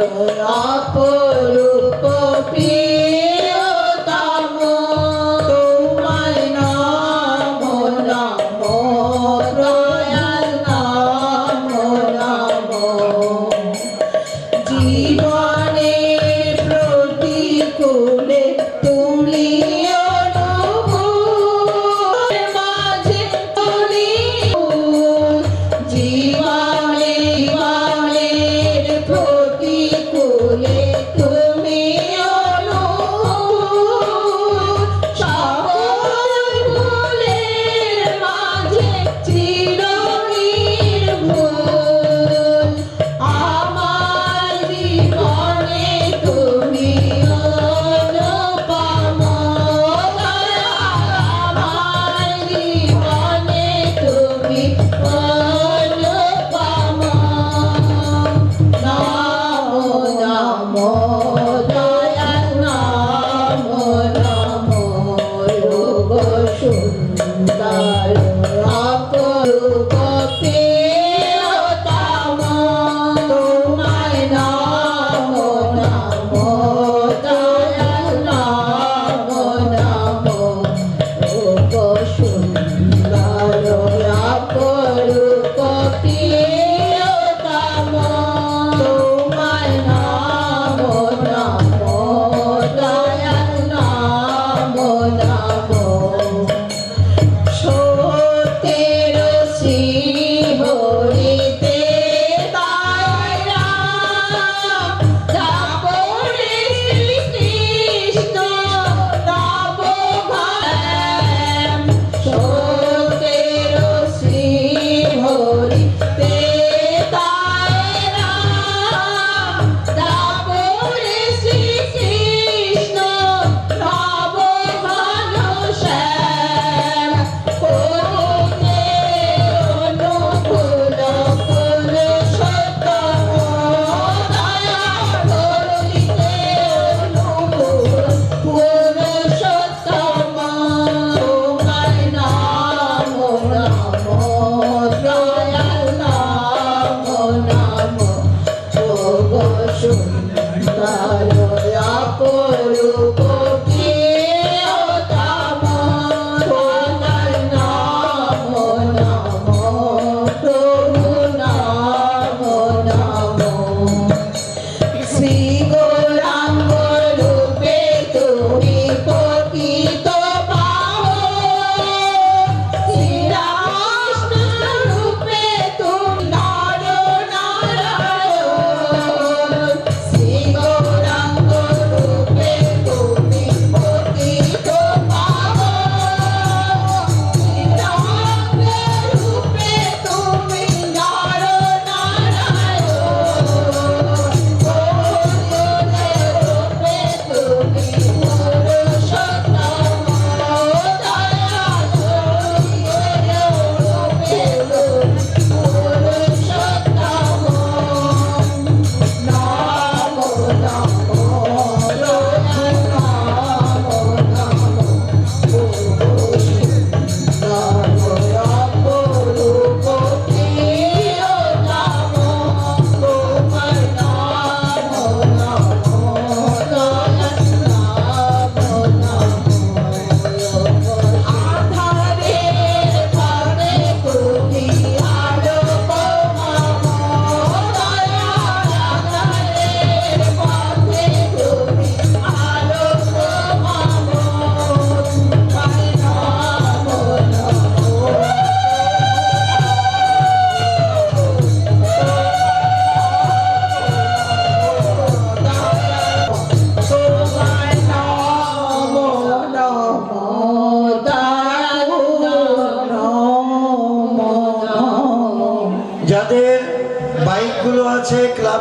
অপরূপ প্রিয়তম তোমায় নম নম দয়াল নম নম। জীবনে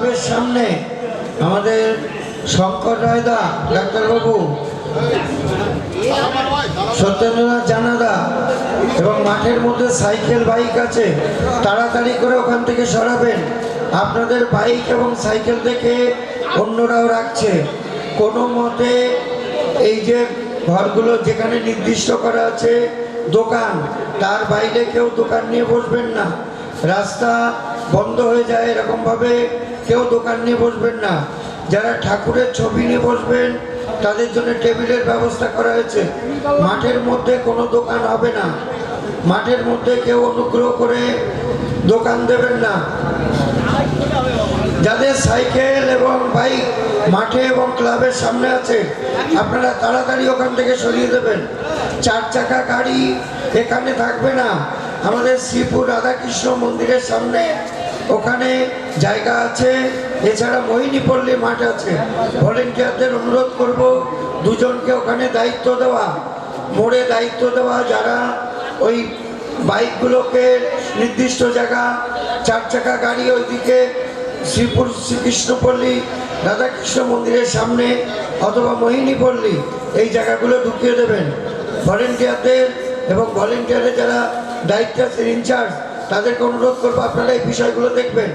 ক্লাবের সামনে আমাদের শঙ্কর রায়দা ডাক্তারবাবু সত্যেন্দ্রনাথ জানাদা এবং মাঠের মধ্যে সাইকেল, বাইক আছে, তাড়াতাড়ি করে ওখান থেকে সরাবেন। আপনাদের বাইক এবং সাইকেল থেকে অন্যরাও রাখছে। কোনো মতে এই যে ঘরগুলো যেখানে নির্দিষ্ট করা আছে, দোকান, তার বাইরে কেউ দোকান নিয়ে বসবেন না। রাস্তা বন্ধ হয়ে যায় এরকমভাবে কেউ দোকান নিয়ে বসবেন না। যারা ঠাকুরের ছবি নিয়ে বসবেন, তাদের জন্য টেবিলের ব্যবস্থা করা হয়েছে। মাঠের মধ্যে কোনো দোকান হবে না। মাঠের মধ্যে কেউ অনুগ্রহ করে দোকান দেবেন না। যাদের সাইকেল এবং বাইক মাঠে এবং ক্লাবের সামনে আছে, আপনারা তাড়াতাড়ি ওখান থেকে সরিয়ে দেবেন। চার চাকা গাড়ি এখানে থাকবে না। আমাদের শ্রীপুর রাধাকৃষ্ণ মন্দিরের সামনে ওখানে জায়গা আছে, এছাড়া মোহিনীপল্লী মাঠ আছে। ভলেন্টিয়ারদের অনুরোধ করব, দুজনকে ওখানে দায়িত্ব দেওয়া। মোড়ে দায়িত্ব দেওয়া যারা ওই বাইকগুলোকে নির্দিষ্ট জায়গা, চার চাকা গাড়ি ওইদিকে শ্রীপুর, শ্রীকৃষ্ণপল্লী, রাধাকৃষ্ণ মন্দিরের সামনে অথবা মোহিনীপল্লী, এই জায়গাগুলো ঢুকিয়ে দেবেন। ভলেন্টিয়ারদের এবং ভলেন্টিয়ারের যারা দায়িত্ব আছেন ইনচার্জ তাদেরকে অনুরোধ করব আপনারা এই বিষয়গুলো দেখবেন।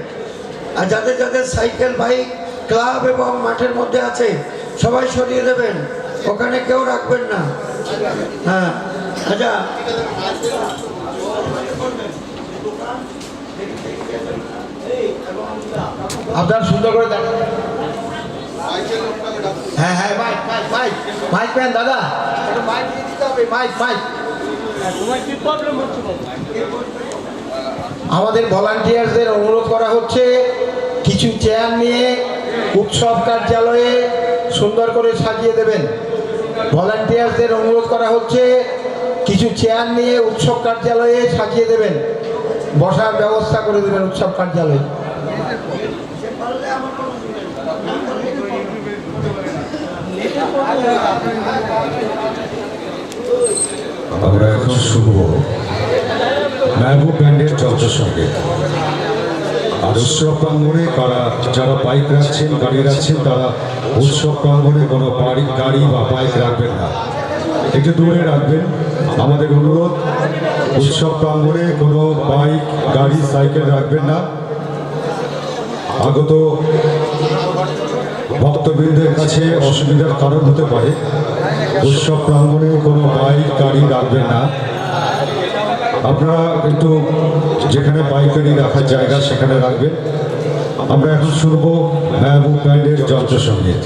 আর যাদের যাদের সাইকেল বাইক ক্লাব এবং মাঠের মধ্যে আছে সবাই সরিয়ে দেবেন। ওখানে কেউ রাখবেন না। হ্যাঁ আচ্ছা। আপনার সুন্দর করে দেখেন হ্যাঁ হ্যাঁ মাইক মাইক মাইক মাইক প্যান দাদা। একটু মাইক দিয়ে দিতে হবে মাইক মাইক আমাদের ভলান্টিয়ারদের অনুরোধ করা হচ্ছে, কিছু চেয়ার নিয়ে উৎসব কার্যালয়ে সুন্দর করে সাজিয়ে দেবেন। ভলান্টিয়ারদের অনুরোধ করা হচ্ছে, কিছু চেয়ার নিয়ে উৎসব কার্যালয়ে সাজিয়ে দেবেন। বসার ব্যবস্থা করে দেবেন উৎসব কার্যালয়ে। আমরা এখন শুভ মেহবুব ব্যান্ডের সঙ্গে। আর উৎসব প্রাঙ্গণে কারা যারা বাইক রাখছেন, গাড়ি রাখছেন, তারা উৎসব প্রাঙ্গণে কোনো বাড়ি গাড়ি বা বাইক রাখবেন না। একটু দূরে রাখবেন। আমাদের অনুরোধ উৎসব প্রাঙ্গণে কোনো বাইক গাড়ি সাইকেল রাখবেন না। আগত ভক্তবৃন্দের কাছে অসুবিধার কারণ হতে পারে। উৎসব প্রাঙ্গণে কোনো বাইক গাড়ি রাখবেন না। আপনারা একটু যেখানে পাইকারি রাখার জায়গা সেখানে রাখবেন আমরা এখন শুনব মেহবুব ব্যান্ডের যন্ত্রসঙ্গীত